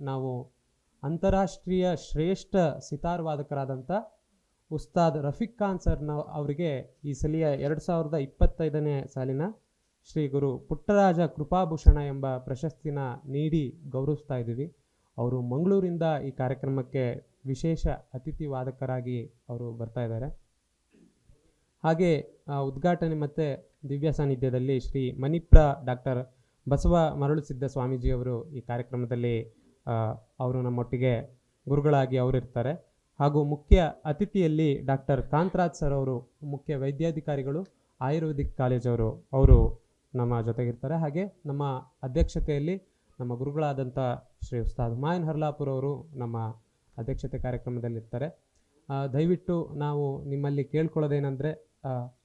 ನಾವು ಅಂತಾರಾಷ್ಟ್ರೀಯ ಶ್ರೇಷ್ಠ ಸಿತಾರ್ ವಾದಕರಾದಂಥ ಉಸ್ತಾದ್ ರಫೀಕ್ ಖಾನ್ ಸರ್ನ ಅವರಿಗೆ ಈ ಸಲಿಯ ಎರಡು ಸಾವಿರದ ಇಪ್ಪತ್ತೈದನೇ ಸಾಲಿನ ಶ್ರೀ ಗುರು ಪುಟ್ಟರಾಜ ಕೃಪಾಭೂಷಣ ಎಂಬ ಪ್ರಶಸ್ತಿನ ನೀಡಿ ಗೌರವಿಸ್ತಾ ಇದ್ದೀವಿ. ಅವರು ಮಂಗಳೂರಿಂದ ಈ ಕಾರ್ಯಕ್ರಮಕ್ಕೆ ವಿಶೇಷ ಅತಿಥಿ ವಾದಕರಾಗಿ ಅವರು ಬರ್ತಾ ಇದ್ದಾರೆ. ಹಾಗೆ ಉದ್ಘಾಟನೆ ಮತ್ತು ದಿವ್ಯ ಸಾನ್ನಿಧ್ಯದಲ್ಲಿ ಶ್ರೀ ಮಣಿಪ್ರ ಡಾಕ್ಟರ್ ಬಸವ ಮರಳುಸಿದ್ದ ಸ್ವಾಮೀಜಿಯವರು ಈ ಕಾರ್ಯಕ್ರಮದಲ್ಲಿ ಅವರು ನಮ್ಮೊಟ್ಟಿಗೆ ಗುರುಗಳಾಗಿ ಅವರಿರ್ತಾರೆ ಹಾಗೂ ಮುಖ್ಯ ಅತಿಥಿಯಲ್ಲಿ ಡಾಕ್ಟರ್ ಕಾಂತರಾಜ್ ಸರ್ ಅವರು, ಮುಖ್ಯ ವೈದ್ಯಾಧಿಕಾರಿಗಳು, ಆಯುರ್ವೇದಿಕ್ ಕಾಲೇಜವರು ಅವರು ನಮ್ಮ ಜೊತೆಗಿರ್ತಾರೆ. ಹಾಗೆ ನಮ್ಮ ಅಧ್ಯಕ್ಷತೆಯಲ್ಲಿ ನಮ್ಮ ಗುರುಗಳಾದಂಥ ಶ್ರೀ ಉಸ್ತಾದ್ ಮಾಯನ್ ಹರ್ಲಾಪುರ್ ಅವರು ನಮ್ಮ ಅಧ್ಯಕ್ಷತೆ ಕಾರ್ಯಕ್ರಮದಲ್ಲಿರ್ತಾರೆ. ದಯವಿಟ್ಟು ನಾವು ನಿಮ್ಮಲ್ಲಿ ಕೇಳ್ಕೊಳ್ಳೋದೇನೆಂದರೆ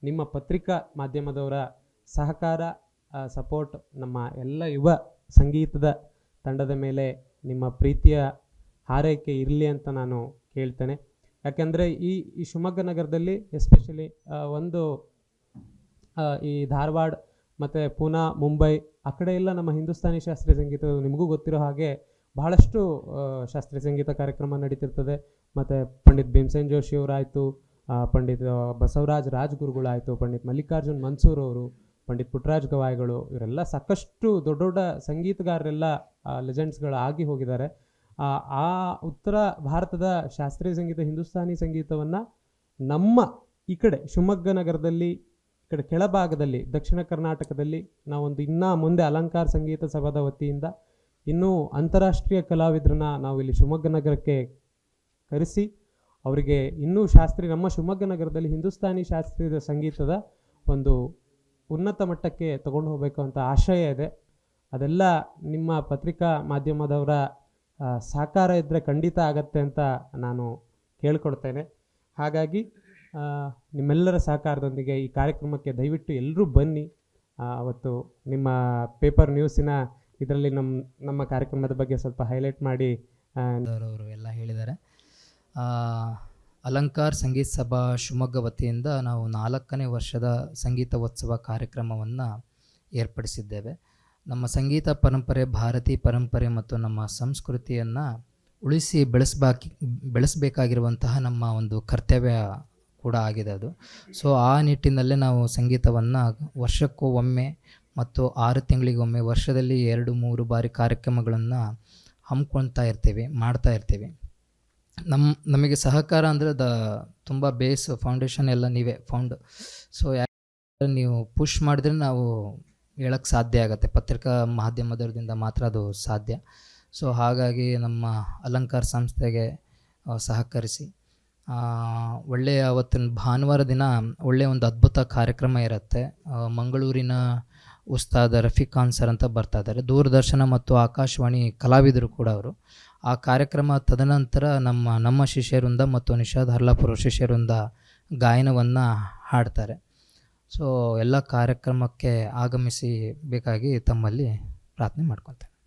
ನಿಮ್ಮ ಪತ್ರಿಕಾ ಮಾಧ್ಯಮದವರ ಸಹಕಾರ ಸಪೋರ್ಟ್ ನಮ್ಮ ಎಲ್ಲ ಯುವ ಸಂಗೀತದ ತಂಡದ ಮೇಲೆ ನಿಮ್ಮ ಪ್ರೀತಿಯ ಹಾರೈಕೆ ಇರಲಿ ಅಂತ ನಾನು ಕೇಳ್ತೇನೆ. ಯಾಕೆಂದರೆ ಈ ಈ ಶಿವಮೊಗ್ಗ ನಗರದಲ್ಲಿ ಎಸ್ಪೆಷಲಿ ಒಂದು ಈ ಧಾರವಾಡ ಮತ್ತು ಪೂನಾ, ಮುಂಬೈ ಆ ಕಡೆ ಎಲ್ಲ ನಮ್ಮ ಹಿಂದೂಸ್ತಾನಿ ಶಾಸ್ತ್ರೀಯ ಸಂಗೀತ ನಿಮಗೂ ಗೊತ್ತಿರೋ ಹಾಗೆ ಬಹಳಷ್ಟು ಶಾಸ್ತ್ರೀಯ ಸಂಗೀತ ಕಾರ್ಯಕ್ರಮ ನಡೀತಿರ್ತದೆ. ಮತ್ತು ಪಂಡಿತ್ ಭೀಮಸೇನ್ ಜೋಶಿ ಅವರಾಯಿತು ಪಂಡಿತ್ ಬಸವರಾಜ್ ರಾಜ್ಗುರುಗಳಾಯಿತು, ಪಂಡಿತ್ ಮಲ್ಲಿಕಾರ್ಜುನ್ ಮನ್ಸೂರ್ ಅವರು ಪಂಡಿತ್ ಪುಟ್ರಾಜ್ ಗವಾಯಿಗಳು ಇವರೆಲ್ಲ ಸಾಕಷ್ಟು ದೊಡ್ಡ ದೊಡ್ಡ ಸಂಗೀತಗಾರರೆಲ್ಲ ಲೆಜೆಂಡ್ಸ್ಗಳು ಆಗಿ ಹೋಗಿದ್ದಾರೆ. ಆ, ಉತ್ತರ ಭಾರತದ ಶಾಸ್ತ್ರೀಯ ಸಂಗೀತ ಹಿಂದೂಸ್ತಾನಿ ಸಂಗೀತವನ್ನು ನಮ್ಮ ಈ ಕಡೆ ಶಿವಮೊಗ್ಗ ನಗರದಲ್ಲಿ ಈ ಕಡೆ ಕೆಳಭಾಗದಲ್ಲಿ ದಕ್ಷಿಣ ಕರ್ನಾಟಕದಲ್ಲಿ ನಾವೊಂದು ಇನ್ನೂ ಮುಂದೆ ಅಲಂಕಾರ ಸಂಗೀತ ಸಭಾದ ವತಿಯಿಂದ ಇನ್ನೂ ಅಂತಾರಾಷ್ಟ್ರೀಯ ಕಲಾವಿದರನ್ನ ನಾವು ಇಲ್ಲಿ ಶಿವಮೊಗ್ಗ ನಗರಕ್ಕೆ ಕರೆಸಿ ಅವರಿಗೆ ಇನ್ನೂ ಶಾಸ್ತ್ರೀಯ ನಮ್ಮ ಶಿವಮೊಗ್ಗ ನಗರದಲ್ಲಿ ಹಿಂದೂಸ್ತಾನಿ ಶಾಸ್ತ್ರೀಯ ಸಂಗೀತದ ಒಂದು ಉನ್ನತ ಮಟ್ಟಕ್ಕೆ ತಗೊಂಡು ಹೋಗಬೇಕು ಅಂತ ಆಶಯ ಇದೆ. ಅದೆಲ್ಲ ನಿಮ್ಮ ಪತ್ರಿಕಾ ಮಾಧ್ಯಮದವರ ಸಹಕಾರ ಇದ್ದರೆ ಖಂಡಿತ ಆಗತ್ತೆ ಅಂತ ನಾನು ಕೇಳ್ಕೊಡ್ತೇನೆ ಹಾಗಾಗಿ ನಿಮ್ಮೆಲ್ಲರ ಸಹಕಾರದೊಂದಿಗೆ ಈ ಕಾರ್ಯಕ್ರಮಕ್ಕೆ ದಯವಿಟ್ಟು ಎಲ್ಲರೂ ಬನ್ನಿ. ಅವತ್ತು ನಿಮ್ಮ ಪೇಪರ್ ನ್ಯೂಸಿನ ಇದರಲ್ಲಿ ನಮ್ಮ ನಮ್ಮ ಕಾರ್ಯಕ್ರಮದ ಬಗ್ಗೆ ಸ್ವಲ್ಪ ಹೈಲೈಟ್ ಮಾಡಿ ಅವರು ಎಲ್ಲ ಹೇಳಿದ್ದಾರೆ. ಅಲಂಕಾರ್ ಸಂಗೀತ ಸಭಾ ಶಿವಮೊಗ್ಗ ವತಿಯಿಂದ ನಾವು ನಾಲ್ಕನೇ ವರ್ಷದ ಸಂಗೀತ ಉತ್ಸವ ಕಾರ್ಯಕ್ರಮವನ್ನು ಏರ್ಪಡಿಸಿದ್ದೇವೆ. ನಮ್ಮ ಸಂಗೀತ ಪರಂಪರೆ ಭಾರತೀಯ ಪರಂಪರೆ ಮತ್ತು ನಮ್ಮ ಸಂಸ್ಕೃತಿಯನ್ನು ಉಳಿಸಿ ಬೆಳೆಸಬಾಕಿ, ಬೆಳೆಸಬೇಕಾಗಿರುವಂತಹ ನಮ್ಮ ಒಂದು ಕರ್ತವ್ಯ ಕೂಡ ಆಗಿದೆ ಅದು. ಸೊ ಆ ನಿಟ್ಟಿನಲ್ಲೇ ನಾವು ಸಂಗೀತವನ್ನು ವರ್ಷಕ್ಕೂ ಒಮ್ಮೆ ಮತ್ತು ಆರು ತಿಂಗಳಿಗೊಮ್ಮೆ ವರ್ಷದಲ್ಲಿ ಎರಡು, ಮೂರು ಬಾರಿ ಕಾರ್ಯಕ್ರಮಗಳನ್ನು ಹಮ್ಮಿಕೊಳ್ತಾ ಇರ್ತೀವಿ, ಮಾಡ್ತಾ ಇರ್ತೀವಿ. ನಮ್ಮ ನಮಗೆ ಸಹಕಾರ ಅಂದರೆ ದ ತುಂಬ ಬೇಸ್ ಫೌಂಡೇಶನ್ ಎಲ್ಲ ನೀವೇ ಫೌಂಡ್ ಸೊ ನೀವು ಪುಷ್ ಮಾಡಿದ್ರೆ ನಾವು ಹೇಳಕ್ಕೆ ಸಾಧ್ಯ ಆಗುತ್ತೆ. ಪತ್ರಿಕಾ ಮಾಧ್ಯಮದವ್ರದಿಂದ ಮಾತ್ರ ಅದು ಸಾಧ್ಯ. ಸೊ ಹಾಗಾಗಿ ನಮ್ಮ ಅಲಂಕಾರ ಸಂಸ್ಥೆಗೆ ಸಹಕರಿಸಿ. ಒಳ್ಳೆಯ ಅವತ್ತಿನ ಭಾನುವಾರ ದಿನ ಒಳ್ಳೆಯ ಒಂದು ಅದ್ಭುತ ಕಾರ್ಯಕ್ರಮ ಇರುತ್ತೆ. ಮಂಗಳೂರಿನ ಉಸ್ತಾದ ರಫೀಕ್ ಖಾನ್ ಸರ್ ಅಂತ ಬರ್ತಾ ಇದ್ದಾರೆ. ದೂರದರ್ಶನ ಮತ್ತು ಆಕಾಶವಾಣಿ ಕಲಾವಿದರು ಕೂಡ ಅವರು. ಆ ಕಾರ್ಯಕ್ರಮ ತದನಂತರ ನಮ್ಮ ನಮ್ಮ ಶಿಷ್ಯರಿಂದ ಮತ್ತು ನಿಷಾದ್ ಹರ್ಲಾಪುರ ಶಿಷ್ಯರಿಂದ ಗಾಯನವನ್ನು ಹಾಡ್ತಾರೆ. ಸೊ ಎಲ್ಲ ಕಾರ್ಯಕ್ರಮಕ್ಕೆ ಆಗಮಿಸಿ ಬೇಕಾಗಿ ತಮ್ಮಲ್ಲಿ ಪ್ರಾರ್ಥನೆ ಮಾಡ್ಕೊತೇನೆ